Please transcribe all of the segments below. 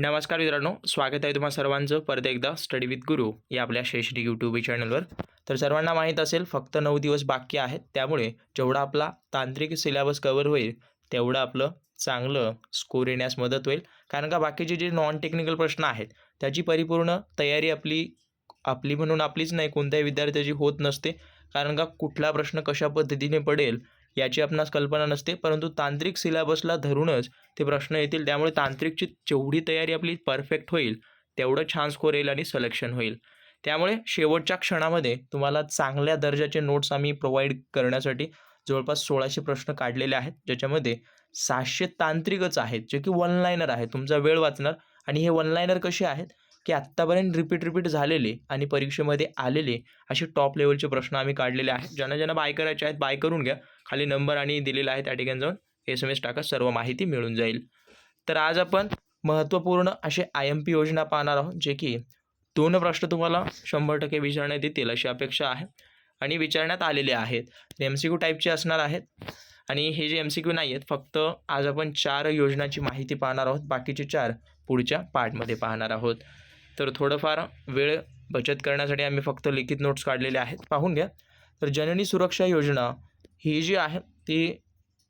नमस्कार मित्रांनो स्वागत आहे तुम्हाला सर्वांचं परत एकदा स्टडी विथ गुरु या आपल्या शैक्षणिक यूट्यूब चॅनलवर तर सर्वांना माहीत असेल फक्त नऊ दिवस बाकी आहेत त्यामुळे जेवढा आपला तांत्रिक सिलेबस कवर होईल तेवढं आपलं चांगलं स्कोर येण्यास मदत होईल. कारण का बाकीचे जे नॉन टेक्निकल प्रश्न आहेत त्याची परिपूर्ण तयारी आपली आपली म्हणून आपलीच नाही कोणत्याही विद्यार्थ्याची होत नसते. कारण का कुठला प्रश्न कशा पद्धतीने पडेल याची आपणास कल्पना नसते परंतु तांत्रिक सिलेबसला धरूनच ते प्रश्न येतील. त्यामुळे तांत्रिकची जेवढी तयारी आपली परफेक्ट होईल तेवढं छान स्कोर येईल आणि सलेक्शन होईल. त्यामुळे शेवटच्या क्षणामध्ये तुम्हाला चांगल्या दर्जाचे नोट्स आम्ही प्रोव्हाइड करण्यासाठी जवळपास सोळाशे प्रश्न काढलेले आहेत ज्याच्यामध्ये सहाशे तांत्रिकच आहेत जे की वन लायनर आहे तुमचा वेळ वाचणार आणि हे वन लायनर कसे आहेत? की आत्तापर्यंत रिपीट रिपीट झालेले आणि परीक्षेमध्ये आलेले असे टॉप लेवलचे प्रश्न आम्ही काढलेले आहेत. ज्यांना ज्यांना बाय करायचे आहेत बाय करून घ्या. खाली नंबर आणि दिलेला आहे त्या ठिकाणी जाऊन एस एम एस टाका सर्व माहिती मिळून जाईल. तर आज आपण महत्त्वपूर्ण असे आय एम पी योजना पाहणार आहोत जे की दोन प्रश्न तुम्हाला शंभर टक्के विचारण्यात येतील अशी अपेक्षा आहे. आणि विचारण्यात आलेले आहेत. एम सी क्यू टाईपचे असणार आहेत. आणि हे जे एम सी क्यू नाही आहेत फक्त आज आपण चार योजनाची माहिती पाहणार आहोत. बाकीचे चार पुढच्या पार्टमध्ये पाहणार आहोत. तर थोडंफार वेळ बचत करण्यासाठी आम्ही फक्त लिखित नोट्स काढलेले आहेत. पाहून घ्या. तर जननी सुरक्षा योजना ही जी आहे ती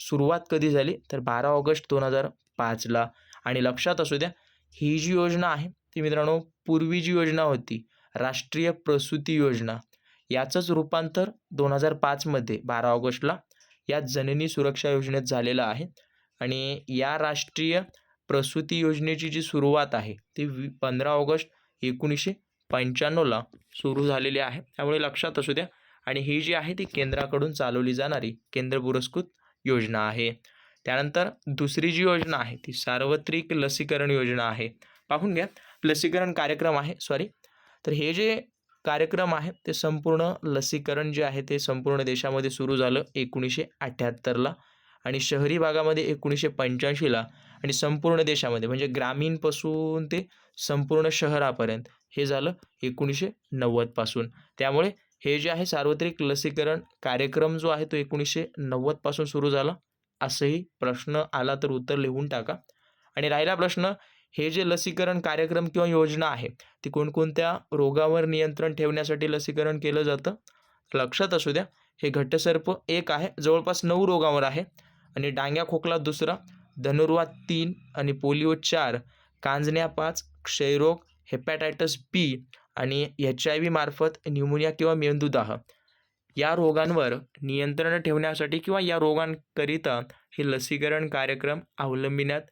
सुरुवात कधी झाली? तर बारा ऑगस्ट दोन हजार पाचला. आणि लक्षात असू द्या ही जी योजना आहे ती मित्रांनो पूर्वी जी योजना होती राष्ट्रीय प्रसूती योजना याचंच रूपांतर दोन हजार पाचमध्ये बारा ऑगस्टला या जननी सुरक्षा योजनेत झालेलं आहे. आणि या राष्ट्रीय प्रसूती योजनेची जी सुरुवात आहे ती वी पंधरा ऑगस्ट एकोणीसशे पंच्याण्णवला सुरू झालेली आहे. त्यामुळे लक्षात असू द्या आणि ही जी आहे ती केंद्राकडून चालवली जाणारी केंद्र पुरस्कृत योजना आहे. त्यानंतर दुसरी जी योजना आहे ती सार्वत्रिक लसीकरण योजना आहे. पाहून घ्या लसीकरण कार्यक्रम आहे सॉरी तर हे जे कार्यक्रम आहे ते संपूर्ण लसीकरण जे आहे ते संपूर्ण देशामध्ये सुरू झालं एकोणीसशे अठ्ठ्याहत्तरला आणि शहरी भागामध्ये एकोणीसशे पंच्याऐंशीला आणि संपूर्ण देशामध्ये म्हणजे ग्रामीणपासून ते संपूर्ण शहरापर्यंत हे झालं एकोणीसशे नव्वदपासून त्यामुळे हे जे आहे सार्वत्रिक लसीकरण कार्यक्रम जो आहे तो एकोणीसशे नव्वदपासून सुरू झाला. असंही प्रश्न आला तर उत्तर लिहून टाका. आणि राहिला प्रश्न हे जे लसीकरण कार्यक्रम किंवा योजना आहे ती कोणकोणत्या रोगावर नियंत्रण ठेवण्यासाठी लसीकरण केलं जातं? लक्षात असू द्या हे घट्टसर्प एक आहे जवळपास नऊ रोगावर आहे. आणि डांग्या खोकला दुसरा धनुर्वात तीन आणि पोलिओ चार कांजण्या पाच क्षयरोग हेपॅटायटस बी आणि एच आय व्ही मार्फत न्यूमोनिया किंवा मेंदूदाह. या रोगांवर नियंत्रण ठेवण्यासाठी किंवा या रोगांकरिता हे लसीकरण कार्यक्रम अवलंबिण्यात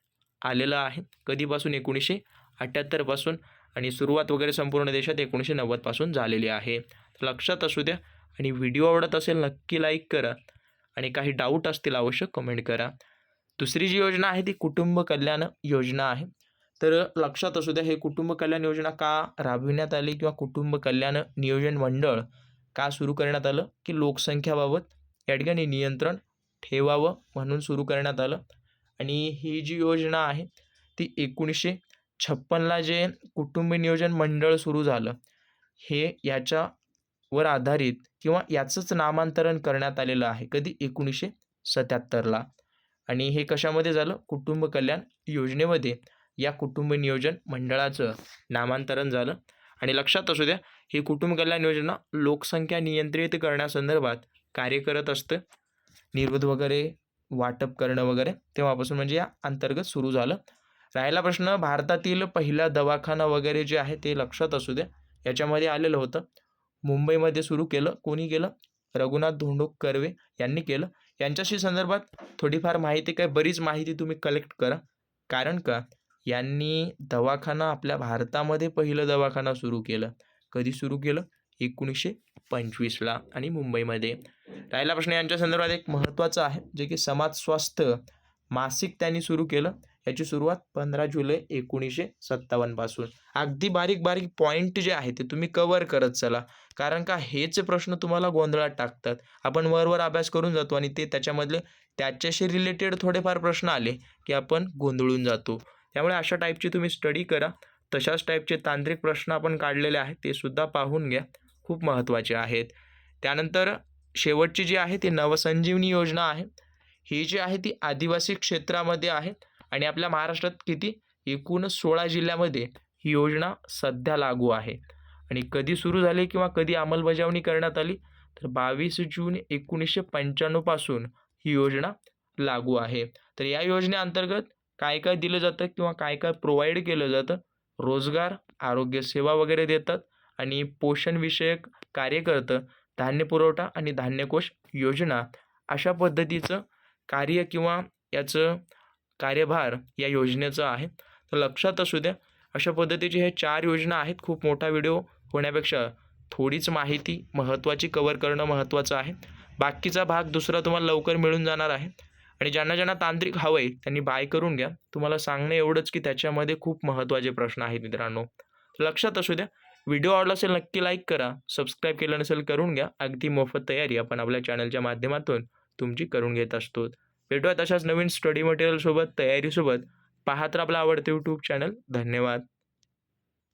आलेला आहे. कधीपासून? एकोणीसशे अठ्ठ्याहत्तरपासून आणि सुरुवात वगैरे संपूर्ण देशात एकोणीसशे नव्वदपासून झालेली आहे. लक्षात असू द्या. आणि व्हिडिओ आवडत असेल नक्की लाईक करा. आणि काही डाऊट असतील आवश्यक कमेंट करा. दुसरी जी योजना आहे ती कुटुंब कल्याण योजना आहे. तर लक्षात असू द्या हे कुटुंब कल्याण योजना का राबविण्यात आली किंवा कुटुंब कल्याण नियोजन मंडळ का सुरू करण्यात आलं? की लोकसंख्याबाबत या ठिकाणी नियंत्रण ठेवावं म्हणून सुरू करण्यात आलं? आणि ही जी योजना आहे ती एकोणीसशे छप्पनला जे कुटुंब नियोजन मंडळ सुरू झालं हे याच्यावर आधारित किंवा याचंच नामांतरण करण्यात आलेलं आहे कधी? एकोणीसशे सत्याहत्तरला. आणि हे कशामध्ये झालं? कुटुंब कल्याण योजनेमध्ये. या कुटुंब नियोजन मंडळाचं नामांतरण झालं. आणि लक्षात असू द्या ही कुटुंब कल्याण योजना लोकसंख्या नियंत्रित करण्यासंदर्भात कार्य करत असतं. निर्वध वगैरे वाटप करणं वगैरे तेव्हापासून म्हणजे या अंतर्गत सुरू झालं. राहिला प्रश्न भारतातील पहिला दवाखाना वगैरे जे आहे ते लक्षात असू द्या. याच्यामध्ये आलेलं होतं. मुंबईमध्ये सुरू केलं. कोणी केलं? रघुनाथ धोंडो कर्वे यांनी केलं. यांच्याशी संदर्भात थोडीफार माहिती काय बरीच माहिती तुम्ही कलेक्ट करा. कारण का? यांनी दवाखाना आपल्या भारतामध्ये पहिलं दवाखाना सुरू केलं. कधी सुरू केलं? एकोणीसशे पंचवीसला आणि मुंबईमध्ये. राहिला प्रश्न यांच्या संदर्भात एक महत्त्वाचं आहे जे की समाज स्वास्थ्य मासिक त्यांनी सुरू केलं. याची सुरुवात पंधरा जुलै एकोणीसशे सत्तावन्नपासून अगदी बारीक बारीक पॉईंट जे आहे ते तुम्ही कवर करत चला. कारण का हेच प्रश्न तुम्हाला गोंधळात टाकतात. आपण वरवर अभ्यास करून जातो आणि ते त्याच्यामधले त्याच्याशी रिलेटेड थोडेफार प्रश्न आले की आपण गोंधळून जातो. त्यामुळे अशा टाईपची तुम्ही स्टडी करा. तशाच टाईपचे तांत्रिक प्रश्न आपण काढलेले आहेत ते सुद्धा पाहून घ्या. खूप महत्त्वाचे आहेत. त्यानंतर शेवटची जी आहे ती नवसंजीवनी योजना आहे. ही जी आहे ती आदिवासी क्षेत्रामध्ये आहे आणि आपल्या महाराष्ट्रात किती? एकूण सोळा जिल्ह्यामध्ये ही योजना सध्या लागू आहे. आणि कधी सुरू झाली किंवा कधी अंमलबजावणी करण्यात आली तर बावीस जून एकोणीसशे पंच्याण्णवपासून ही योजना लागू आहे. तर या योजनेअंतर्गत काय काय दिलं जातं किंवा काय काय प्रोव्हाइड केलं जातं? रोजगार आरोग्यसेवा वगैरे देतात आणि पोषणविषयक कार्य करतं. धान्य पुरवठा आणि धान्यकोश योजना. अशा पद्धतीचं कार्य किंवा याचं कार्यभार या योजनेचं आहे. तर लक्षात असू द्या अशा पद्धतीचे हे चार योजना आहेत. खूप मोठा व्हिडिओ होण्यापेक्षा थोडीच माहिती महत्त्वाची कवर करणं महत्त्वाचं आहे. बाकीचा भाग दुसरा तुम्हाला लवकर मिळून जाणार आहे. आणि ज्यांना ज्यांना तांत्रिक हवं आहे त्यांनी बाय करून घ्या. तुम्हाला सांगणं एवढंच की त्याच्यामध्ये खूप महत्त्वाचे प्रश्न आहेत मित्रांनो. लक्षात असू द्या व्हिडिओ आवडला असेल नक्की लाईक करा सबस्क्राईब केलं नसेल करून घ्या. अगदी मोफत तयारी आपण आपल्या चॅनलच्या माध्यमातून तुमची करून घेत असतो. भेटूया तशाच नवीन स्टडी मटेरियलसोबत तयारीसोबत पाहत आपला आपलं आवडतं यूट्यूब चॅनल धन्यवाद.